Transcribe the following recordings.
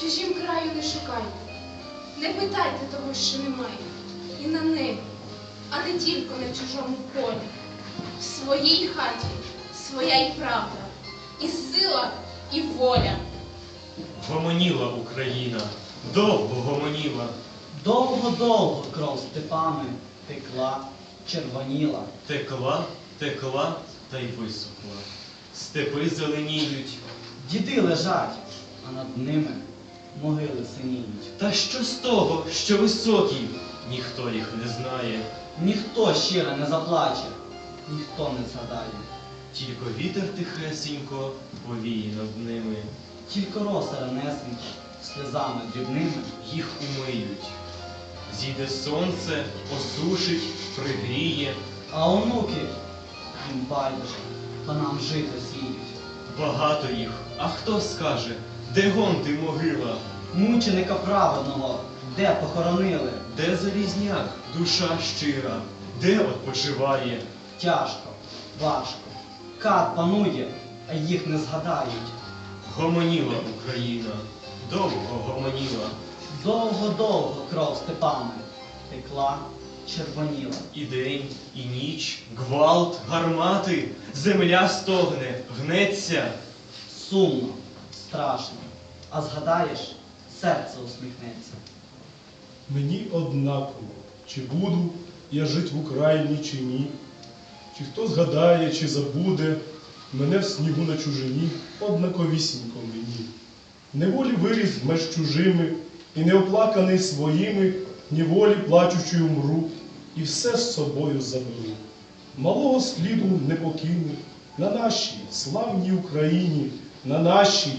чужім краю не шукайте. Не питайте того, що немає, і на небі, а не тільки на чужому полі. В своїй хаті своя й правда, і сила, і воля. Гомоніла Україна, довго гомоніла. Довго-довго кров степами текла, червоніла. Текла, текла та й висохла. Степи зеленіють. Діди лежать, а над ними могили синіють. Та що з того, що високі? Ніхто їх не знає. Ніхто щиро не заплаче, ніхто не згадає. Тільки вітер тихесенько повіє над ними. Тільки роса ранесенька сльозами дрібними Їх умиють. Зійде сонце, осушить, пригріє. А онуки їм байдуже, по нам жито сіють. Багато їх. А хто скаже, де гон ти могила? Мученика праведного, де похоронили? Де залізняк, душа щира, де odpoczywає? Тяжко, важко. Кат панує, а їх не згадають. Гомоніла Україна, довго гомоніла, Довго-довго кров степами текла, червоніла. і день, і ніч, гвалт, гармати, земля стогне, гнеться. Сумно, страшно. А згадаєш, серце усміхнеться. Мені однаково, чи буду я жить в Україні, чи ні. Чи хто згадає, чи забуде мене в снігу на чужині, однаковісінько мені. Неволі виріс меж чужими, і неоплаканий своїми, неволі плачучи умру, і все з собою заберу. Малого сліду не покину на нашій славній Україні, на нашій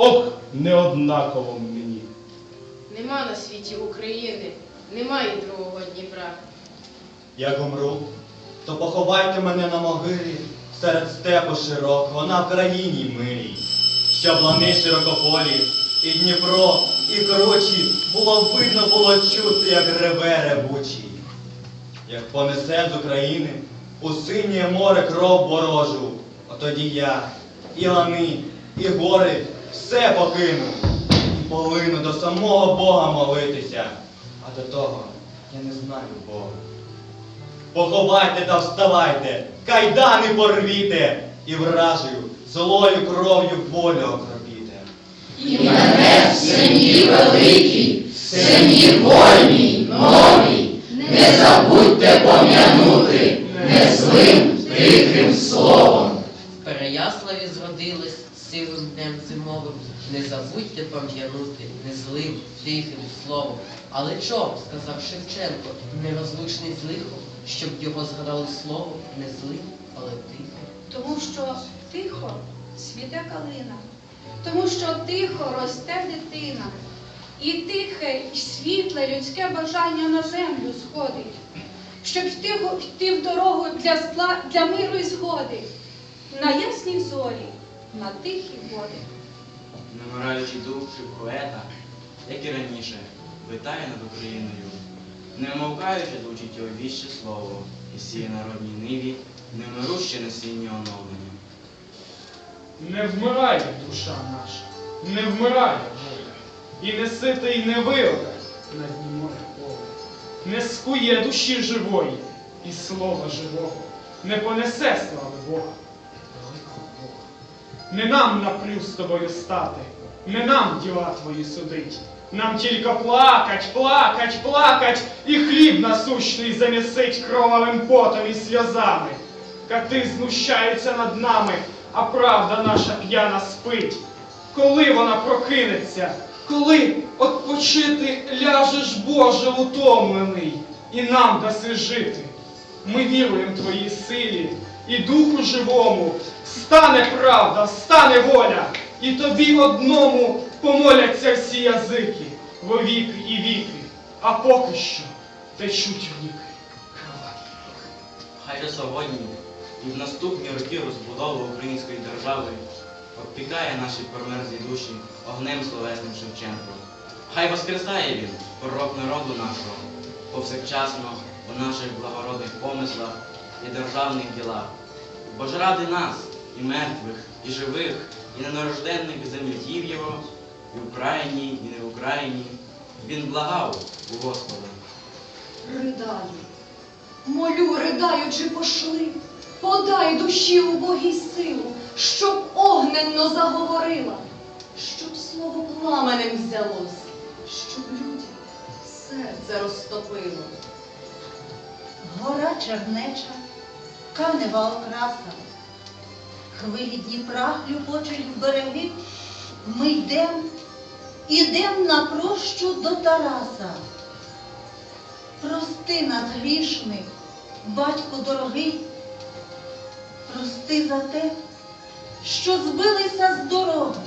Ох, не однаково мені. Нема на світі України, немає другого Дніпра. Як умру, то поховайте мене на могилі серед степу широкого на країні милій, щоб лани широкополі, і Дніпро, і кручі було видно, було чути, як реве ревучий. Як понесе з України у синє море кров ворожу, отоді я і лани, і гори все покину, і полину до самого Бога молитися, а до того я не знаю Бога. Поховайте та вставайте, кайдани порвіте, і вражею злою кров'ю волю окропіте. І мене в сем'ї великій, в сем'ї вольній, новій, не забудьте пом'янути не злим, прикрим словом. В Переяславі зродились сивим днем зимовим. Не забудьте пам'янути незлим, тихим словом. Але чого, сказав Шевченко, нерозлучний з лихом, щоб його згадали слово не злим, але тихим. Тому що тихо світе калина, тому що тихо росте дитина, і тихе й світле людське бажання на землю сходить, щоб йти, йти в дорогу для зла, для миру і згоди, на ясній зорі, на тихі води. Намираючий дух і поета, як і раніше, витає над Україною, не вмовкаючи звучить його віще слово, і сіє народній ниві, немируще насіння оновлення. Не вмирає душа наша, не вмирає воля, і не сите, й не вилка на дні моря поле. Не скує душі живої, і слова живого, не понесе слави Бога. Не нам напрю з тобою стати, не нам діла твої судить. Нам тільки плакать, плакать, плакать, і хліб насущний замісить кровавим потом і сльозами. Кати знущаються над нами, а правда наша п'яна спить. Коли вона прокинеться, коли отпочити ляжеш, Боже, утомлений, і нам даси жити. Ми віруємо Твоїй силі і Духу живому. Стане правда, стане воля, і тобі одному помоляться всі язики. во віки і віки, а поки що течуть ріки. кроваві. Хай сьогодні і в наступні роки розбудови української держави обпікає наші промерзлі душі огнем словесним Шевченко. Хай воскресає він, пророк народу нашого, повсякчасно у наших благородних помислах і державних ділах. Бо ж ради нас, і мертвих, і живих, і ненарожденних земляків його, і в Україні, і не в Україні, він благав у Господа. Ридаю, молю, ридаючи, пошли, подай душі убогій силу, щоб огненно заговорила, щоб слово пламенем взялось, щоб людям серце розтопило. Гора Чернеча, канева окраса, хвилі Дніпра хлюпочуть в береги, ми йдем, ідем на прощу до Тараса. Прости нас грішних, батько дорогий, прости за те, що збилися з дороги,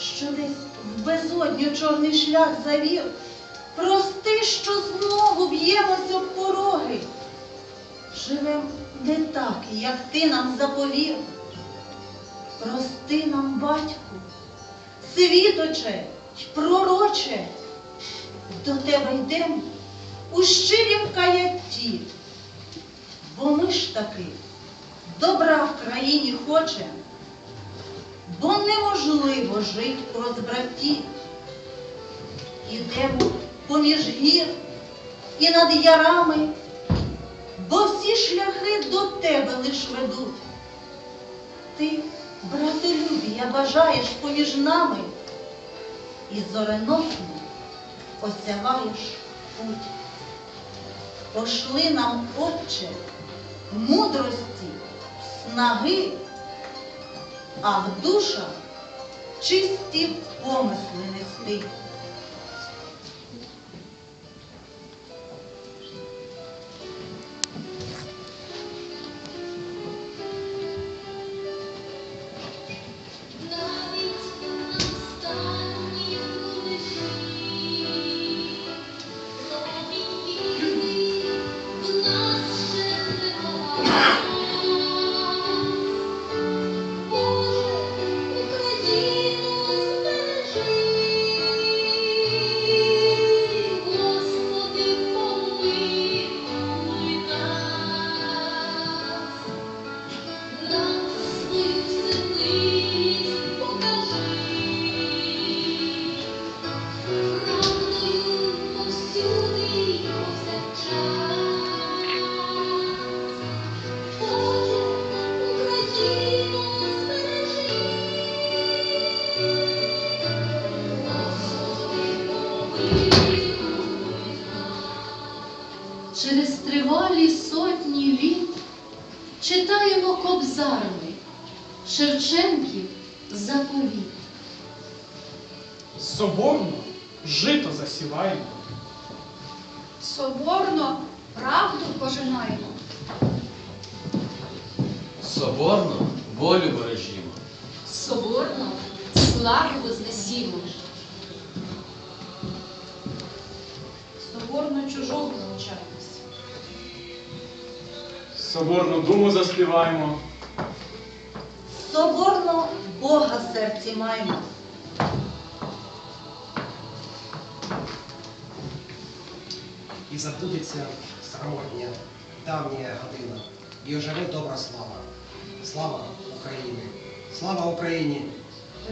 що десь в безодню чорний шлях завів. Прости, що знову б'ємося об пороги. Живем не так, як ти нам заповів. Прости нам, батьку, світоче й пророче, до тебе йдем у щирім каятті, бо ми ж таки добра в країні хочем, бо неможливо жить в розбратті. Ідемо поміж гір і над ярами, бо всі шляхи до тебе лиш ведуть. Ти, братолюбія, бажаєш поміж нами і зореносно осяваєш путь. Пошли нам, Отче, мудрості, снаги, а в душах чисті помисли нести. Шевченків заповіт. Соборно жито засіваємо. Соборно правду пожинаємо. Соборно волю бережімо. Соборно славу вознесімо. Соборно чужого навчаємось. Соборну думу заспіваємо. Соборно Бога в серці маємо. І забудеться самотня давня година, і оживе добра слава. Слава Україні! Слава Україні!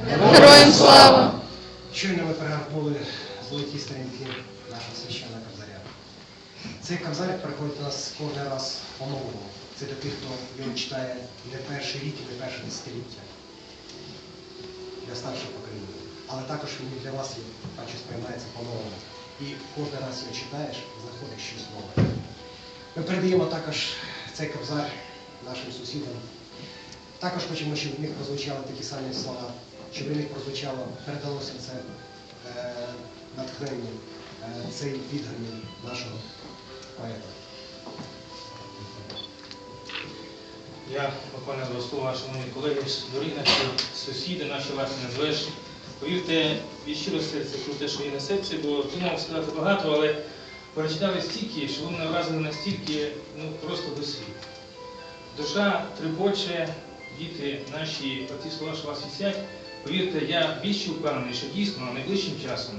Героям слава! Щойно ми перегорнули золоті сторінки нашого священного кобзаря. Цей кобзар приходить до нас кожен раз по-новому. Це для тих, хто його читає не перший рік і не перше десятиліття для старшого покоління. Але також він для вас він бачу, сприймається по-новому. І кожен раз його читаєш, знаходиш щось нове. Ми передаємо також цей кобзар нашим сусідам. Також хочемо, щоб в них прозвучали такі самі слова, щоб в них прозвучало, передалося це е, натхнення, е, цей відгомін нашого поета. Я виконую до слова, шановні колеги, дорогі наші сусіди, наші власні незвичні. Повірте, від щиро серця про те, що є на серці, бо думав сказати багато, але прочитали стільки, що мене вразили настільки, ну просто до слів. Душа трибоче, діти наші, оці слова, що вас вісять. Повірте, я більше впевнений, що дійсно найближчим часом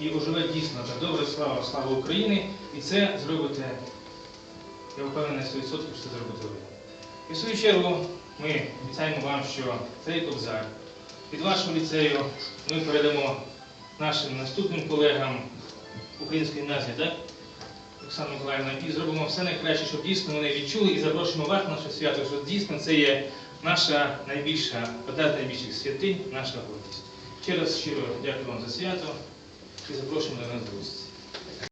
і оживе дійсно та добра слава, слава України, і це зробите, я впевнений на 100%, що це зробите ви. І в свою чергу ми обіцяємо вам, що цей кобзар від вашого ліцею ми передамо нашим наступним колегам української гімназії, так? Оксана Миколаївна, і зробимо все найкраще, щоб дійсно вони відчули і запрошуємо вас на наше свято, що дійсно це є наша найбільша, одна з найбільших святинь, наша гордість. Ще раз щиро дякую вам за свято і запрошуємо до нас гості.